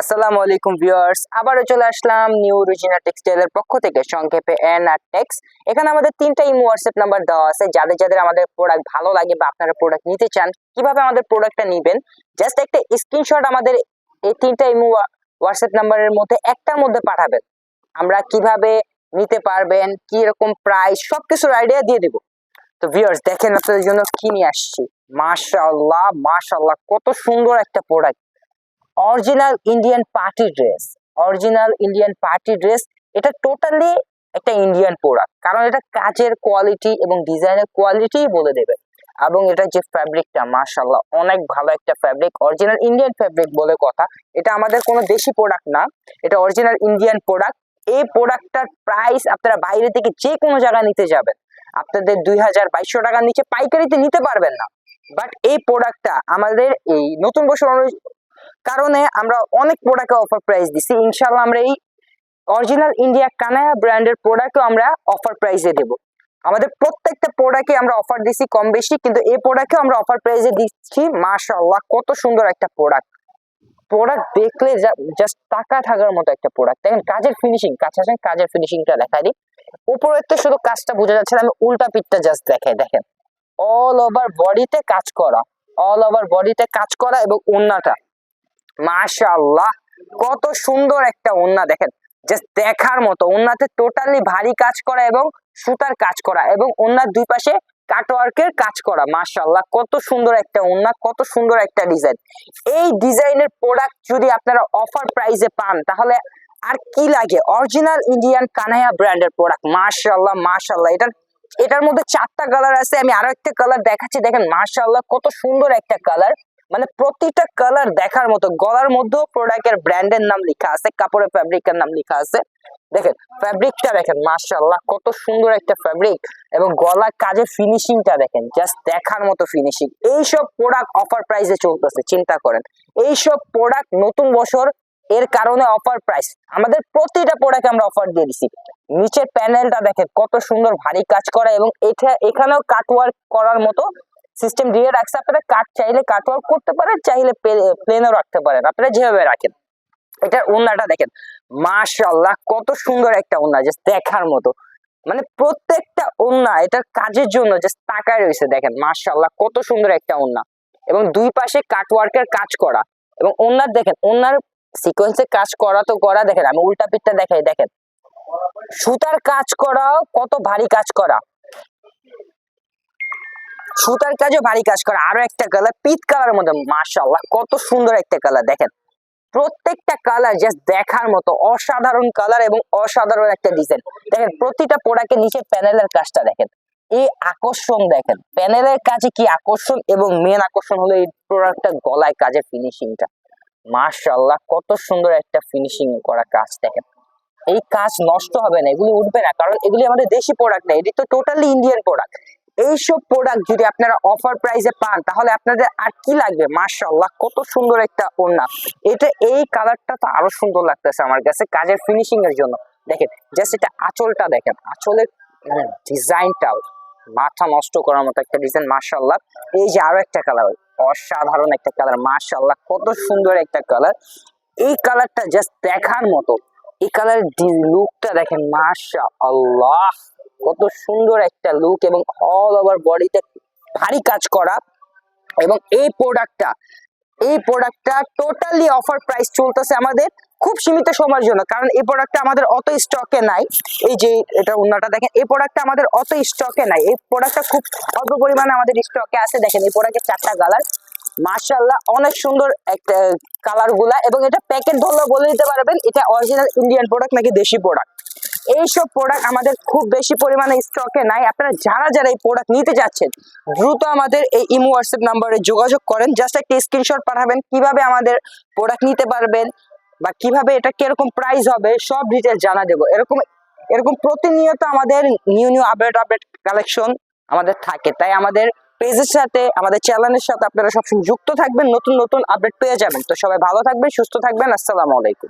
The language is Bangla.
আসসালামু আলাইকুম ভিউয়ার্স, আবারও চলে আসলাম নিউ রুজিনা টেক্সটাইলের পক্ষ থেকে সংক্ষেপে এন আর টেক্স এখানে আমাদের তিনটা ইমো হোয়াটসঅ্যাপ নাম্বার দেওয়া আছে। যাদের যাদের আমাদের প্রোডাক্ট ভালো লাগে বা আপনারা প্রোডাক্ট নিতে চান, কীভাবে আমাদের প্রোডাক্টটা নেবেন জাস্ট একটা স্ক্রিনশট আমাদের এই তিনটা ইমো হোয়াটসঅ্যাপ নাম্বারের মধ্যে একটার মধ্যে পাঠাবেন। আমরা কীভাবে নিতে পারবেন কি রকম প্রাইস সবকিছুর আইডিয়া দিয়ে দিব। তো ভিউয়ার্স দেখেন আপনাদের জন্য কি নিয়ে আসছি। মাশাআল্লাহ মাশাআল্লাহ, কত সুন্দর একটা product original Indian party dress original Indian party dress এটা টোটালি একটা ইন্ডিয়ান প্রোডাক্ট কারণ এটা কাজের কোয়ালিটি এবং ডিজাইনের কোয়ালিটি বলে দেবে, এবং এটা যে ফ্যাব্রিকটা মাশাল্লাহ অনেক ভালো একটা ফ্যাব্রিক অরিজিনাল ইন্ডিয়ান ফ্যাব্রিক বলে কথা, এটা আমাদের কোনো দেশি প্রোডাক্ট না, এটা অরিজিনাল ইন্ডিয়ান প্রোডাক্ট এই প্রোডাক্টটার প্রাইস আপনারা বাইরে থেকে যে কোনো জায়গায় নিতে যাবেন, আপনাদের দুই হাজার বাইশশো টাকার নিচে পাইকারিতে নিতে পারবেন না বাট এই প্রোডাক্টটা আমাদের এই নতুন বছর কারণে আমরা অনেক প্রোডাক্টে অফার প্রাইস দিছি। ইনশাল্লাহ আমরা এই অরিজিনাল ইন্ডিয়া কানায়া ব্র্যান্ডের প্রোডাক্টও আমরা অফার প্রাইসে দেব। আমাদের প্রত্যেকটা প্রোডাক্টে আমরা অফার দিছি কম বেশি, কিন্তু এই প্রোডাক্টে আমরা অফার প্রাইসে দিচ্ছি, মাশাআল্লাহ, কত সুন্দর একটা প্রোডাক্ট প্রোডাক্ট দেখলে জাস্ট টাকা থাকার মতো একটা প্রোডাক্ট দেখেন, কাজের ফিনিশিং কাছে কাজের ফিনিশিংটা দেখাই দিই। উপরের তো শুধু কাজটা বোঝা যাচ্ছে না, আমি উল্টা পিঠটা জাস্ট দেখাই, দেখেন। অল ওভার বডিতে কাজ করা অল ওভার বডিতে কাজ করা এবং ওন্নাটা মাশাআল্লাহ, কত সুন্দর একটা ওন্না দেখেন। জাস্ট দেখার মতো, ওন্নাতে টোটালি ভারী কাজ করা এবং সুতার কাজ করা এবং ওন্নার দুই পাশে কাটওয়ার্কের কাজ করা, মাশাআল্লাহ, কত সুন্দর একটা ওন্না, কত সুন্দর একটা ডিজাইন এই ডিজাইনের প্রোডাক্ট যদি আপনারা অফার প্রাইসে পান, তাহলে আর কি লাগে? অরিজিনাল ইন্ডিয়ান কানায়া ব্র্যান্ডের প্রোডাক্ট মাশাআল্লাহ মাশাআল্লাহ। এটার এটার মধ্যে চারটা কালার আছে, আমি আরও একটা কালার দেখাচ্ছি, দেখেন, মাশাআল্লাহ, কত সুন্দর একটা কালার মানে প্রতিটা কালার দেখার মতো, গলার মধ্যেও প্রোডাক্টের ব্র্যান্ডের নাম লেখা আছে, কাপড়ের ফ্যাব্রিকের নাম লেখা আছে। দেখেন ফ্যাব্রিকটা দেখেন, মাশাআল্লাহ, কত সুন্দর একটা ফ্যাব্রিক এবং গলার কাজের ফিনিশিংটা দেখেন জাস্ট দেখার মতো ফিনিশিং এইসব প্রোডাক্ট অফার প্রাইসে চলতেছে, চিন্তা করেন। এইসব প্রোডাক্ট নতুন বছর, এর কারণে অফার প্রাইস আমাদের প্রতিটা প্রোডাক্ট আমরা অফার দিয়ে দিছি। নিচের প্যানেলটা দেখেন, কত সুন্দর, ভারী কাজ করা এবং এটা, এখানেও কাটওয়ার্ক করার মতো সিস্টেম দিয়ে রাখছে। আপনারা কাট চাইলে কাটওয়ার্ক করতে পারেন, চাইলে প্লেনও রাখতে পারেন। আপনারা যেভাবে রাখেন। এটার ওন্নাটা দেখেন। মাশাআল্লাহ, কত সুন্দর একটা ওন্না জাস্ট দেখার মতো। মানে প্রত্যেকটা ওন্না এটার কাজের জন্য জাস্ট তাকায় রয়েছে, দেখেন। মাশাআল্লাহ, কত সুন্দর একটা ওন্না এবং দুই পাশে কাটওয়ার্কের কাজ করা। এবং ওন্নার দেখেন ওন্নার সিকোয়েন্সে কাজ করা তো করা, দেখেন। আমি উল্টা পিঠটা দেখাই, দেখেন। সুতার কাজ করা কত ভারী কাজ করা। সুতার কাজও ভারী কাজ করা। আরও একটা কালার পিত কালার মধ্যে, মাশাআল্লাহ, কত সুন্দর একটা কালার দেখেন। প্রত্যেকটা কালার জাস্ট দেখার মতো অসাধারণ কালার এবং অসাধারণ একটা ডিজাইন দেখেন, প্রতিটা প্রোডাক্টের নিচে প্যানেলের কাজটা দেখেন। এই আকর্ষণ দেখেন প্যানেলের কাজে কি আকর্ষণ এবং মেন আকর্ষণ হলো এই প্রোডাক্টটা গলায় কাজের ফিনিশিংটা মাশাআল্লাহ, কত সুন্দর একটা ফিনিশিং করা কাজ দেখেন। এই কাজ নষ্ট হবে না, এগুলি উঠবে না, কারণ এগুলি আমাদের দেশি প্রোডাক্ট না, এটি তো টোটালি ইন্ডিয়ান প্রোডাক্ট এইসব প্রোডাক্ট যদি আপনারা অফার প্রাইসে পান, তাহলে আপনাদের আর কি লাগবে? মাশাআল্লাহ, কত সুন্দর একটা ওড়না। এটা এই কালারটা তো আরও সুন্দর লাগতেছে আমার কাছে, কাজের ফিনিশিং এর জন্য। দেখেন জাস্ট এটা আঁচলটা দেখেন। আঁচলের ডিজাইনটাও মাথা নষ্ট করার মতো একটা ডিজাইন মাশাআল্লাহ। এই যে আরও একটা কালার অসাধারণ একটা কালার মাশাআল্লাহ, কত সুন্দর একটা কালার এই কালারটা জাস্ট দেখার মতো। এই কালারের লুকটা দেখেন মাশা আল্লাহ কত সুন্দর একটা লুক এবং অল ওভার বডিতে ভারী কাজ করা এবং এই প্রোডাক্টটা এই প্রোডাক্টটা টোটালি অফার প্রাইস চলতেছে আমাদের খুব সীমিত সময়ের জন্য। কারণ এই প্রোডাক্টটা আমাদের অত স্টকে নাই। এই যে এটা অন্যটা দেখেন, এই প্রোডাক্টটা আমাদের অত স্টকে নাই। এই প্রোডাক্টটা খুব অল্প পরিমাণে আমাদের স্টকে আছে। দেখেন, এই প্রোডাক্টের চারটা কালার মার্শাল্লাহ অনেক সুন্দর একটা কালারগুলা এবং এটা প্যাকেট ধরলে বলে দিতে পারবেন, এটা অরিজিনাল ইন্ডিয়ান প্রোডাক্ট নাকি দেশি প্রোডাক্ট এইসব প্রোডাক্ট আমাদের খুব বেশি পরিমাণে স্টকে নাই। আপনারা যারা যারা এই প্রোডাক্ট নিতে যাচ্ছেন, দ্রুত আমাদের এই ইমো হোয়াটসঅ্যাপ নাম্বারে যোগাযোগ করেন। জাস্ট একটা স্ক্রিনশট পাঠাবেন, কীভাবে আমাদের প্রোডাক্ট নিতে পারবেন বা কীভাবে এটা কীরকম প্রাইস হবে, সব ডিটেলস জানা দেবো। এরকম এরকম প্রতিনিয়ত আমাদের new new update update collection আমাদের থাকে। তাই আমাদের পেজের সাথে, আমাদের চ্যানেলের সাথে আপনারা সবসময় যুক্ত থাকবেন, নতুন নতুন আপডেট পেয়ে যাবেন। তো সবাই ভালো থাকবেন, সুস্থ থাকবেন। আসসালামু আলাইকুম।